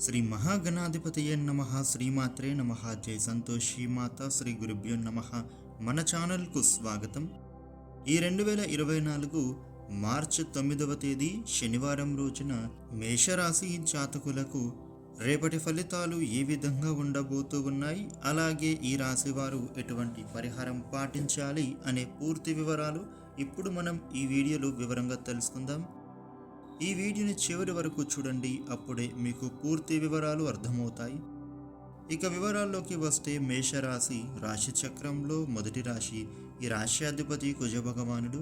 శ్రీ మహాగణాధిపతయ నమ శ్రీమాత్రే నమ జై సంతోషి మాత శ్రీ గురుభ్యో నమ. మన ఛానల్కు స్వాగతం. ఈ రెండు వేల ఇరవై నాలుగు మార్చి తొమ్మిదవ తేదీ శనివారం రోజున మేషరాశి జాతకులకు రేపటి ఫలితాలు ఏ విధంగా ఉండబోతూ ఉన్నాయి? అలాగే ఈ రాశి వారు ఎటువంటి పరిహారం పాటించాలి? అనే పూర్తి వివరాలు ఇప్పుడు మనం ఈ వీడియోలో వివరంగా తెలుసుకుందాం. ఈ వీడియోని చివరి వరకు చూడండి అప్పుడే మీకు పూర్తి వివరాలు అర్థమవుతాయి. ఇక వివరాల్లోకి వస్తే మేషరాశి రాశి చక్రంలో మొదటి రాశి ఈ రాశ్యాధిపతి కుజ భగవానుడు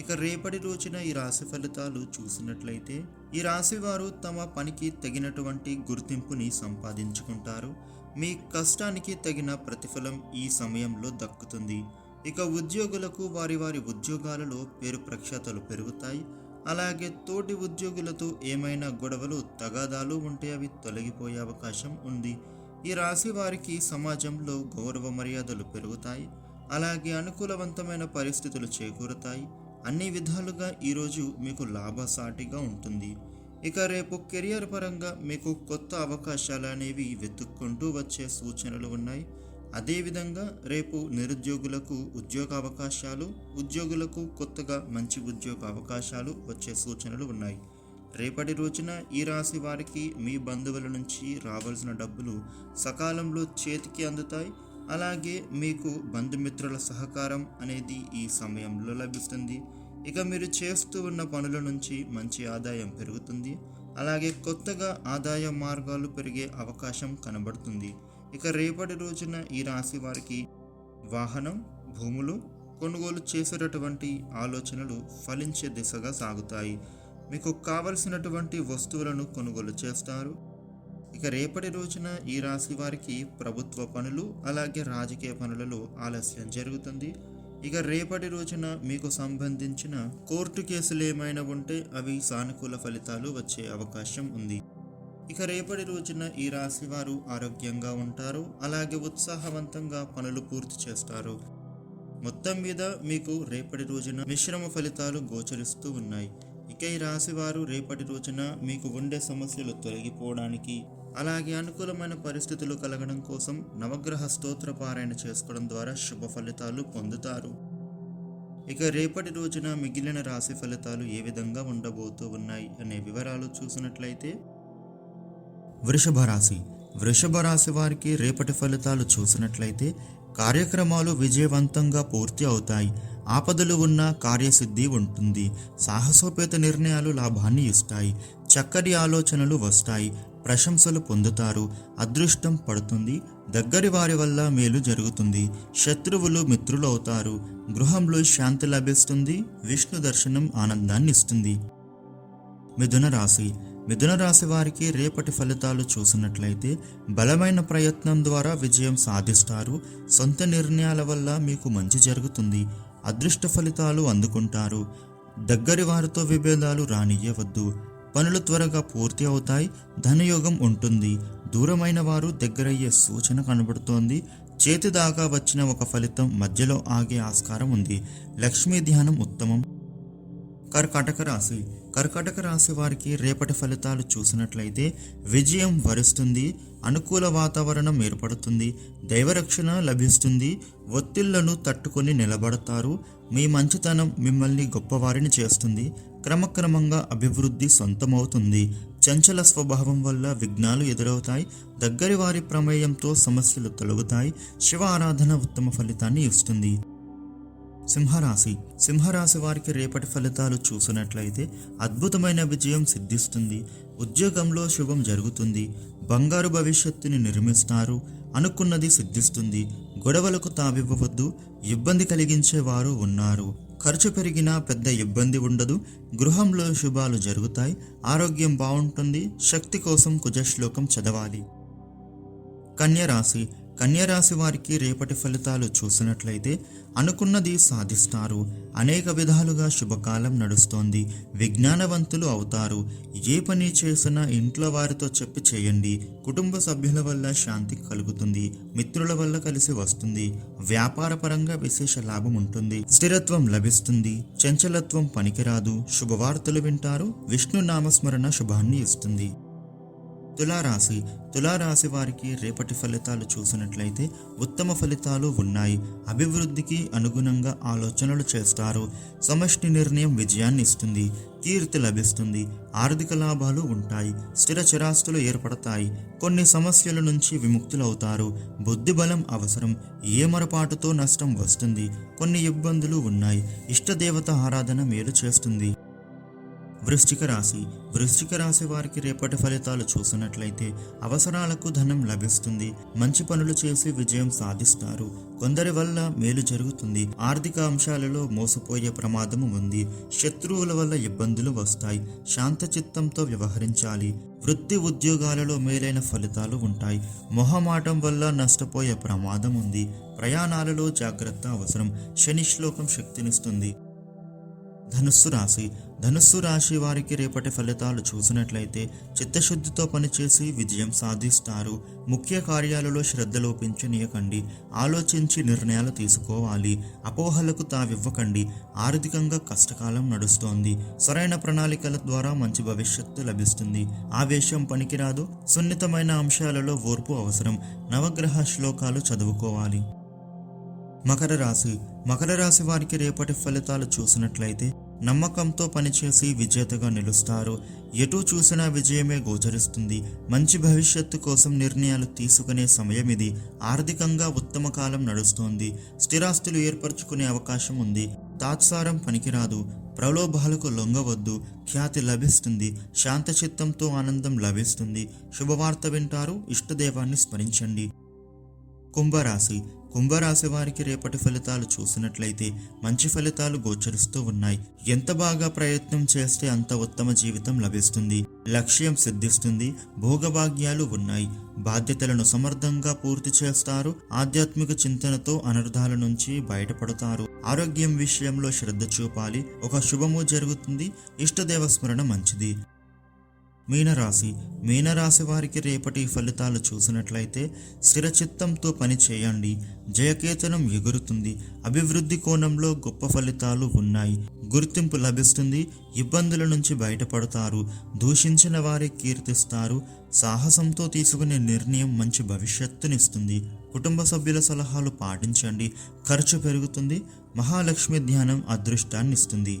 ఇక రేపటి రోజున ఈ రాశి ఫలితాలు చూసినట్లయితే ఈ రాశి వారు తమ పనికి తగినటువంటి గుర్తింపుని సంపాదించుకుంటారు. మీ కష్టానికి తగిన ప్రతిఫలం ఈ సమయంలో దక్కుతుంది. ఇక ఉద్యోగులకు వారి వారి ఉద్యోగాలలో పేరు ప్రఖ్యాతలు పెరుగుతాయి. అలాగే తోటి ఉద్యోగులతో ఏమైనా గొడవలు తగాదాలు ఉంటే అవి తొలగిపోయే అవకాశం ఉంది. ఈ రాశి వారికి సమాజంలో గౌరవ మర్యాదలు పెరుగుతాయి. అలాగే అనుకూలవంతమైన పరిస్థితులు చేకూరుతాయి. అన్ని విధాలుగా ఈరోజు మీకు లాభసాటిగా ఉంటుంది. ఇక రేపు కెరియర్ పరంగా మీకు కొత్త అవకాశాలు అనేవి వెతుక్కుంటూ వచ్చే సూచనలు ఉన్నాయి. అదేవిధంగా రేపు నిరుద్యోగులకు ఉద్యోగ అవకాశాలు ఉద్యోగులకు కొత్తగా మంచి ఉద్యోగ అవకాశాలు వచ్చే సూచనలు ఉన్నాయి. రేపటి రోజున ఈ రాశి వారికి మీ బంధువుల నుంచి రావాల్సిన డబ్బులు సకాలంలో చేతికి అందుతాయి. అలాగే మీకు బంధుమిత్రుల సహకారం అనేది ఈ సమయంలో లభిస్తుంది. ఇక మీరు చేస్తూ ఉన్న పనుల నుంచి మంచి ఆదాయం పెరుగుతుంది. అలాగే కొత్తగా ఆదాయ మార్గాలు పెరిగే అవకాశం కనబడుతుంది. ఇక రేపటి రోజున ఈ రాశి వారికి వాహనం భూములు కొనుగోలు చేసేటటువంటి ఆలోచనలు ఫలించే దిశగా సాగుతాయి. మీకు కావలసినటువంటి వస్తువులను కొనుగోలు చేస్తారు. ఇక రేపటి రోజున ఈ రాశి వారికి ప్రభుత్వ పనులు అలాగే రాజకీయ పనులలో ఆలస్యం జరుగుతుంది. ఇక రేపటి రోజున మీకు సంబంధించిన కోర్టు కేసులు ఏమైనా ఉంటే అవి సానుకూల ఫలితాలు వచ్చే అవకాశం ఉంది. ఇక రేపటి రోజున ఈ రాశి వారు ఆరోగ్యంగా ఉంటారు అలాగే ఉత్సాహవంతంగా పనులు పూర్తి చేస్తారు. మొత్తం మీద మీకు రేపటి రోజున మిశ్రమ ఫలితాలు గోచరిస్తూ ఉన్నాయి. ఇక ఈ రాశి వారు రేపటి రోజున మీకు ఉండే సమస్యలు తొలగిపోవడానికి అలాగే అనుకూలమైన పరిస్థితులు కలగడం కోసం నవగ్రహ స్తోత్ర పారాయణ చేసుకోవడం ద్వారా శుభ ఫలితాలు పొందుతారు. ఇక రేపటి రోజున మిగిలిన రాశి ఫలితాలు ఏ విధంగా ఉండబోతూ ఉన్నాయి అనే వివరాలు చూసినట్లయితే వృషభ రాశి వృషభ రాశి వారికి రేపటి ఫలితాలు చూసినట్లయితే కార్యక్రమాలు విజయవంతంగా పూర్తి అవుతాయి. ఆపదలు ఉన్న కార్యసిద్ధి ఉంటుంది. సాహసోపేత నిర్ణయాలు లాభాన్ని ఇస్తాయి. చక్కటి ఆలోచనలు వస్తాయి. ప్రశంసలు పొందుతారు. అదృష్టం పడుతుంది. దగ్గరి వారి వల్ల మేలు జరుగుతుంది. శత్రువులు మిత్రులు అవుతారు గృహంలో శాంతి లభిస్తుంది. విష్ణు దర్శనం ఆనందాన్ని ఇస్తుంది. మిథున రాశి మిథున రాశి వారికి రేపటి ఫలితాలు చూసినట్లయితే బలమైన ప్రయత్నం ద్వారా విజయం సాధిస్తారు. సొంత నిర్ణయాల వల్ల మీకు మంచి జరుగుతుంది. అదృష్ట ఫలితాలు అందుకుంటారు. దగ్గరి వారితో విభేదాలు రానియ్యవద్దు. పనులు త్వరగా పూర్తి అవుతాయి. ధనయోగం ఉంటుంది. దూరమైన వారు దగ్గరయ్యే సూచన కనబడుతోంది. చేతి దాకా వచ్చిన ఒక ఫలితం మధ్యలో ఆగే ఆస్కారం ఉంది. లక్ష్మీ ధ్యానం ఉత్తమం. కర్కాటక రాశి. కర్కాటక రాశి వారికి రేపటి ఫలితాలు చూసినట్లయితే విజయం వరిస్తుంది అనుకూల వాతావరణం ఏర్పడుతుంది దైవరక్షణ లభిస్తుంది ఒత్తిళ్ళను తట్టుకొని నిలబడతారు మీ మంచితనం మిమ్మల్ని గొప్పవారిని చేస్తుంది క్రమక్రమంగా అభివృద్ధి సొంతమవుతుంది. చంచల స్వభావం వల్ల విఘ్నాలు ఎదురవుతాయి దగ్గరి వారి ప్రమేయంతో సమస్యలు తొలగుతాయి శివ ఆరాధన ఉత్తమ ఫలితాన్ని ఇస్తుంది. సింహరాశి. సింహరాశి వారికి రేపటి ఫలితాలు చూసినట్లయితే అద్భుతమైన విజయం సిద్ధిస్తుంది. ఉద్యోగంలో శుభం జరుగుతుంది. బంగారు భవిష్యత్తుని నిర్మిస్తారు. అనుకున్నది సిద్ధిస్తుంది. గొడవలకు తావివ్వవద్దు. ఇబ్బంది కలిగించే వారు ఉన్నారు. ఖర్చు పెరిగినా పెద్ద ఇబ్బంది ఉండదు. గృహంలో శుభాలు జరుగుతాయి. ఆరోగ్యం బాగుంటుంది. శక్తి కోసం కుజశ్లోకం చదవాలి. కన్యరాశి. కన్యరాశి వారికి రేపటి ఫలితాలు చూసినట్లయితే అనుకున్నది సాధిస్తారు. అనేక విధాలుగా శుభకాలం నడుస్తోంది. విజ్ఞానవంతులు అవుతారు. ఏ పని చేసినా ఇంట్లో వారితో చెప్పి చేయండి. కుటుంబ సభ్యుల వల్ల శాంతి కలుగుతుంది. మిత్రుల వల్ల కలిసి వస్తుంది. వ్యాపారపరంగా విశేష లాభం ఉంటుంది. స్థిరత్వం లభిస్తుంది. చంచలత్వం పనికిరాదు. శుభవార్తలు వింటారు. విష్ణు నామస్మరణ శుభాన్ని ఇస్తుంది. తులారాశి. తులారాశి వారికి రేపటి ఫలితాలు చూసినట్లయితే ఉత్తమ ఫలితాలు ఉన్నాయి. అభివృద్ధికి అనుగుణంగా ఆలోచనలు చేస్తారు. సమష్టి నిర్ణయం విజయాన్ని ఇస్తుంది. కీర్తి లభిస్తుంది. ఆర్థిక లాభాలు ఉంటాయి. స్థిర చిరాస్తులు ఏర్పడతాయి. కొన్ని సమస్యల నుంచి విముక్తులవుతారు. బుద్ధి బలం అవసరం. ఏ మరపాటుతో నష్టం వస్తుంది? కొన్ని ఇబ్బందులు ఉన్నాయి. ఇష్టదేవత ఆరాధన మేలు చేస్తుంది. వృశ్చిక రాశి. వృశ్చిక రాశి వారికి రేపటి ఫలితాలు చూసినట్లయితే అవసరాలకు ధనం లభిస్తుంది. మంచి పనులు చేసి విజయం సాధిస్తారు. కొందరి వల్ల మేలు జరుగుతుంది. ఆర్థిక అంశాలలో మోసపోయే ప్రమాదము ఉంది. శత్రువుల వల్ల ఇబ్బందులు వస్తాయి. శాంత చిత్తంతో వ్యవహరించాలి. వృత్తి ఉద్యోగాలలో మేలైన ఫలితాలు ఉంటాయి. మొహమాటం వల్ల నష్టపోయే ప్రమాదం ఉంది. ప్రయాణాలలో జాగ్రత్త అవసరం. శని శ్లోకం శక్తినిస్తుంది. ధనుస్సు రాశి. ధనుస్సు రాశి వారికి రేపటి ఫలితాలు చూసినట్లయితే చిత్తశుద్ధితో పనిచేసి విజయం సాధిస్తారు. ముఖ్య కార్యాలలో శ్రద్ధ లోపించనీయకండి. ఆలోచించి నిర్ణయాలు తీసుకోవాలి. అపోహలకు తావివ్వకండి. ఆర్థికంగా కష్టకాలం నడుస్తోంది. సరైన ప్రణాళికల ద్వారా మంచి భవిష్యత్తు లభిస్తుంది. ఆవేశం పనికిరాదు. సున్నితమైన అంశాలలో ఓర్పు అవసరం. నవగ్రహ శ్లోకాలు చదువుకోవాలి. మకర రాశి. మకర రాశి వారికి రేపటి ఫలితాలు చూసినట్లయితే నమ్మకంతో పనిచేసి విజేతగా నిలుస్తారు. ఎటు చూసినా విజయమే గోచరిస్తుంది. మంచి భవిష్యత్తు కోసం నిర్ణయాలు తీసుకునే సమయం ఇది. ఆర్థికంగా ఉత్తమ కాలం నడుస్తోంది. స్థిరాస్తులు ఏర్పరచుకునే అవకాశం ఉంది. తాత్సారం పనికిరాదు. ప్రలోభాలకు లొంగవద్దు. ఖ్యాతి లభిస్తుంది. శాంతచిత్తంతో ఆనందం లభిస్తుంది. శుభవార్త వింటారు. ఇష్టదేవాన్ని స్మరించండి. కుంభరాశి కుంభరాశి వారికి రేపటి ఫలితాలు చూసినట్లయితే మంచి ఫలితాలు గోచరిస్తూ ఉన్నాయి. ఎంత బాగా ప్రయత్నం చేస్తే అంత ఉత్తమ జీవితం లభిస్తుంది. లక్ష్యం సిద్ధిస్తుంది. భోగభాగ్యాలు ఉన్నాయి. బాధ్యతలను సమర్థంగా పూర్తి చేస్తారు. ఆధ్యాత్మిక చింతనతో అనర్థాల నుంచి బయటపడతారు. ఆరోగ్యం విషయంలో శ్రద్ధ చూపాలి. ఒక శుభము జరుగుతుంది. ఇష్టదేవ స్మరణ మంచిది. మీనరాశి మీనరాశి వారికి రేపటి ఫలితాలు చూసినట్లయితే స్థిరచిత్తంతో పని చేయండి. జయకేతనం ఎగురుతుంది. అభివృద్ధి కోణంలో గొప్ప ఫలితాలు ఉన్నాయి. గుర్తింపు లభిస్తుంది. ఇబ్బందుల నుంచి బయటపడతారు. దూషించిన వారి కీర్తిస్తారు. సాహసంతో తీసుకునే నిర్ణయం మంచి భవిష్యత్తునిస్తుంది. కుటుంబ సభ్యుల సలహాలు పాటించండి. ఖర్చు పెరుగుతుంది. మహాలక్ష్మి ధ్యానం అదృష్టాన్ని ఇస్తుంది